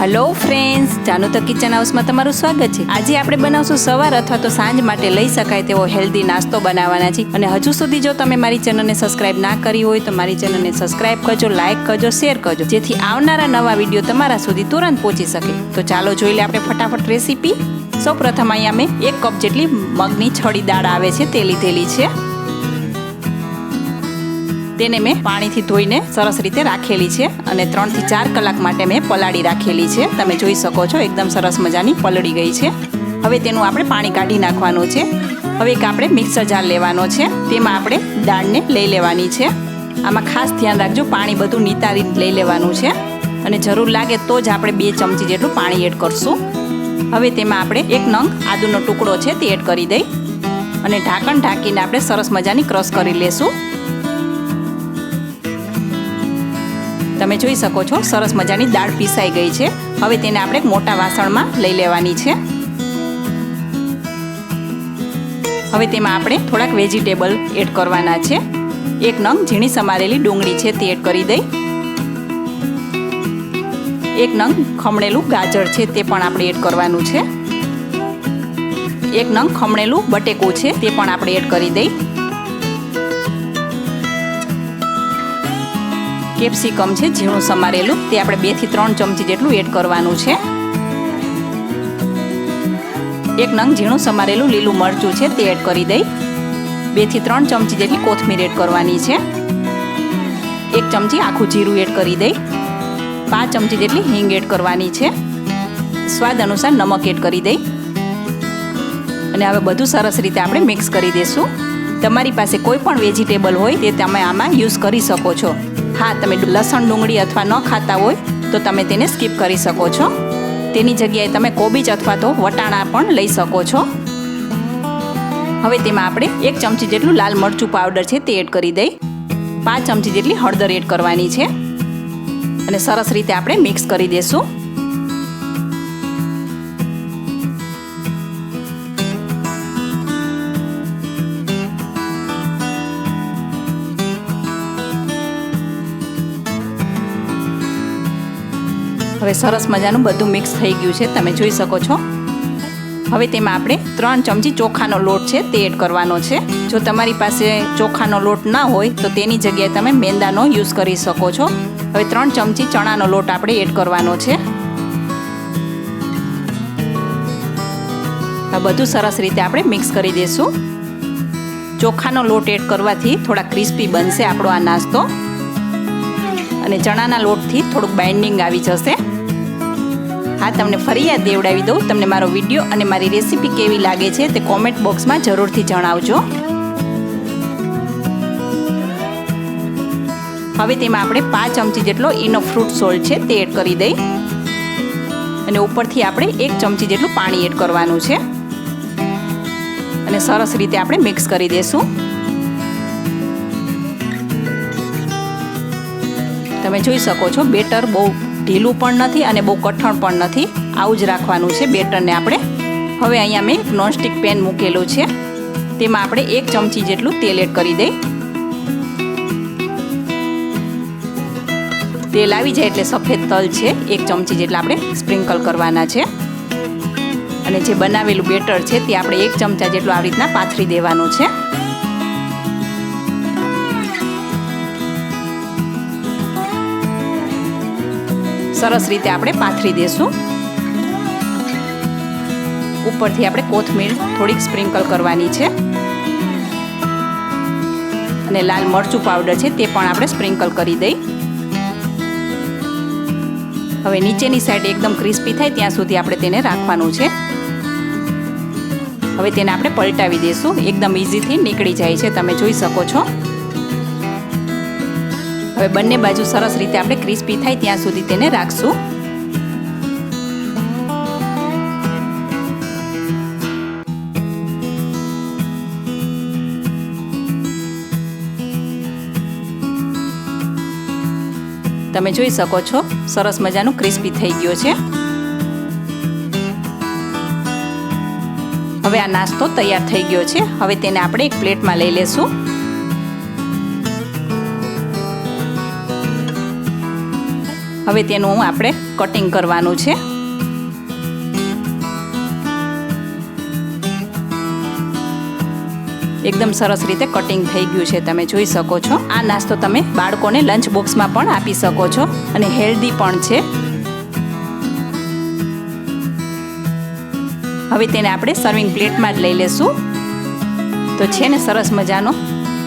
Hello friends Janu તો kitchen હાઉસમાં તમારું સ્વાગત છે. આજે આપણે બનાવશું સવાર અથવા તો સાંજ માટે લઈ શકાય તેવો હેલ્ધી નાસ્તો બનાવવાના છે. અને હજુ સુધી જો તમે મારી ચેનલને સબસ્ક્રાઇબ ના કરી હોય તો મારી ચેનલને સબસ્ક્રાઇબ કરજો લાઇક કરજો શેર કરજો, જેથી આવનારા નવા વીડિયો તમારા સુધી તુરંત પહોંચી શકે. તો ચાલો જોઈ લે આપણે ફટાફટ રેસીપી સૌ પ્રથમ અહીંયા મેં એક કપ જેટલી મગની છડી દાળ આવે છે તે લીધેલી છે. તેને મેં પાણીથી ધોઈને સરસ રીતે રાખેલી છે અને ત્રણથી ચાર કલાક માટે મેં પલાળી રાખેલી છે. તમે જોઈ શકો છો, એકદમ સરસ મજાની પલળી ગઈ છે. હવે તેનું આપણે પાણી કાઢી નાખવાનું છે. હવે એક આપણે મિક્સર જાર લેવાનો છે. તેમાં આપણે દાળને લઈ લેવાની છે. આમાં ખાસ ધ્યાન રાખજો, પાણી બધું નિતારી લઈ લેવાનું છે. અને જરૂર લાગે તો જ આપણે બે ચમચી જેટલું પાણી એડ કરશું. હવે તેમાં આપણે એક નંગ આદુનો ટુકડો છે તે એડ કરી દઈ. અને ઢાંકણ ઢાંકીને આપણે સરસ મજાની ક્રશ કરી લેશું. તમે જોઈ શકો છો, સરસ મજાની દાળ પીસાઈ ગઈ છે. હવે તેને આપણે મોટા વાસણમાં લઈ લેવાની છે. હવે તેમાં આપણે થોડાક વેજીટેબલ એડ કરવાના છે. એક નંગ ઝીણી સમારેલી ડુંગળી છે તે એડ કરી દઈ. એક નંગ ખમણેલું ગાજર છે તે પણ આપણે એડ કરવાનું છે. એક નંગ ખમણેલું બટેકું છે તે પણ આપણે એડ કરી દઈ. કેપ્સિકમ છે, ઝીણું સમારેલું. તે આપણે બેથી ત્રણ ચમચી જેટલું એડ કરવાનું છે. એક નંગ ઝીણું સમારેલું લીલું મરચું છે, તે એડ કરી દઈ. બેથી ત્રણ ચમચી જેટલી કોથમીર એડ કરવાની છે. એક ચમચી આખું જીરું એડ કરી દઈ. પાંચ ચમચી જેટલી હિંગ એડ કરવાની છે. સ્વાદ અનુસાર નમક એડ કરી દઈ. અને હવે બધું સરસ રીતે આપણે મિક્સ કરી દઈશું તમારી પાસે કોઈ પણ વેજીટેબલ હોય તે તમે આમાં યુઝ કરી શકો છો. હા, તમે લસણ ડુંગળી અથવા ન ખાતા હોય તો તમે તેને સ્કીપ કરી શકો છો. તેની જગ્યાએ તમે કોબીજ અથવા તો વટાણા પણ લઈ શકો છો. હવે તેમાં આપણે એક ચમચી જેટલું લાલ મરચું પાવડર છે તે એડ કરી દઈ. પાંચ ચમચી જેટલી હળદર એડ કરવાની છે. અને સરસ રીતે આપણે મિક્સ કરી દઈશું હવે સરસ મજાનું બધું મિક્સ થઈ ગયું છે, તમે જોઈ શકો છો. હવે તેમાં આપણે ત્રણ ચમચી ચોખાનો લોટ છે, તે એડ કરવાનો છે. જો તમારી પાસે ચોખાનો લોટ ના હોય, તો તેની જગ્યાએ તમે મેંદાનો યુઝ કરી શકો છો. હવે ત્રણ ચમચી ચણાનો લોટ આપણે એડ કરવાનો છે. બધું સરસ રીતે આપણે મિક્સ કરી દઈશું ચોખાનો લોટ એડ કરવાથી થોડા ક્રિસ્પી બનશે આપણો આ નાસ્તો. અને ચણાના લોટથી થોડુંક બાઇન્ડિંગ આવી જશે. હા, તમને ફરી યાદ દેવડાવી દઉં. તમને મારો વીડિયો અને મારી રેસીપી કેવી લાગે છે તે કોમેન્ટ બોક્સમાં જરૂરથી જણાવજો. હવે તેમાં આપણે પાંચ ચમચી જેટલો ઈનો ફ્રૂટ સોલ્ટ છે તે એડ કરી દઈ. અને ઉપરથી આપણે એક ચમચી જેટલું પાણી એડ કરવાનું છે. અને સરસ રીતે આપણે મિક્સ કરી દઈશું તમે જોઈ શકો છો, બેટર બહુ ઢીલું પણ નથી અને બહુ કઠણ પણ નથી. આવું જ રાખવાનું છે બેટરને આપણે. હવે અહીંયા મેં નોનસ્ટિક પેન મૂકેલું છે. તેમાં આપણે એક ચમચી જેટલું તેલ એડ કરી દઈ. તેલ આવી જાય એટલે સફેદ તલ છે, એક ચમચી જેટલા આપણે સ્પ્રિંકલ કરવાના છે. અને જે બનાવેલું બેટર છે, તે આપણે એક ચમચા જેટલું આવી રીતના પાથરી દેવાનું છે. સરસ રીતે આપણે પાથરી દેશું. ઉપરથી આપણે કોથમીર થોડીક સ્પ્રિંકલ કરવાની છે. અને લાલ મરચું પાવડર છે તે પણ આપણે સ્પ્રિંકલ કરી દઈ. હવે નીચેની સાઈડ એકદમ ક્રિસ્પી થાય ત્યાં સુધી આપણે તેને રાખવાનું છે. હવે તેને આપણે પલટાવી દઈશું એકદમ ઇઝીથી નીકળી જાય છે, તમે જોઈ શકો છો. હવે બંને બાજુ સરસ રીતે આપણે ક્રિસ્પી થાય ત્યાં સુધી તેને રાખશું. તમે જોઈ શકો છો, સરસ મજાનું ક્રિસ્પી થઈ ગયો છે. હવે આ નાસ્તો તૈયાર થઈ ગયો છે. હવે તેને આપણે એક પ્લેટમાં લઈ લેશું. હવે તેનું આપણે કટિંગ કરવાનું છે. એકદમ સરસ રીતે કટિંગ થઈ ગયું છે, તમે જોઈ શકો છો. આ નાસ્તો તમે બાળકોને લંચ બોક્સમાં પણ આપી શકો છો અને હેલ્ધી પણ છે. હવે તેને આપણે સર્વિંગ પ્લેટમાં જ લઈ લેશું. તો છે ને સરસ મજાનો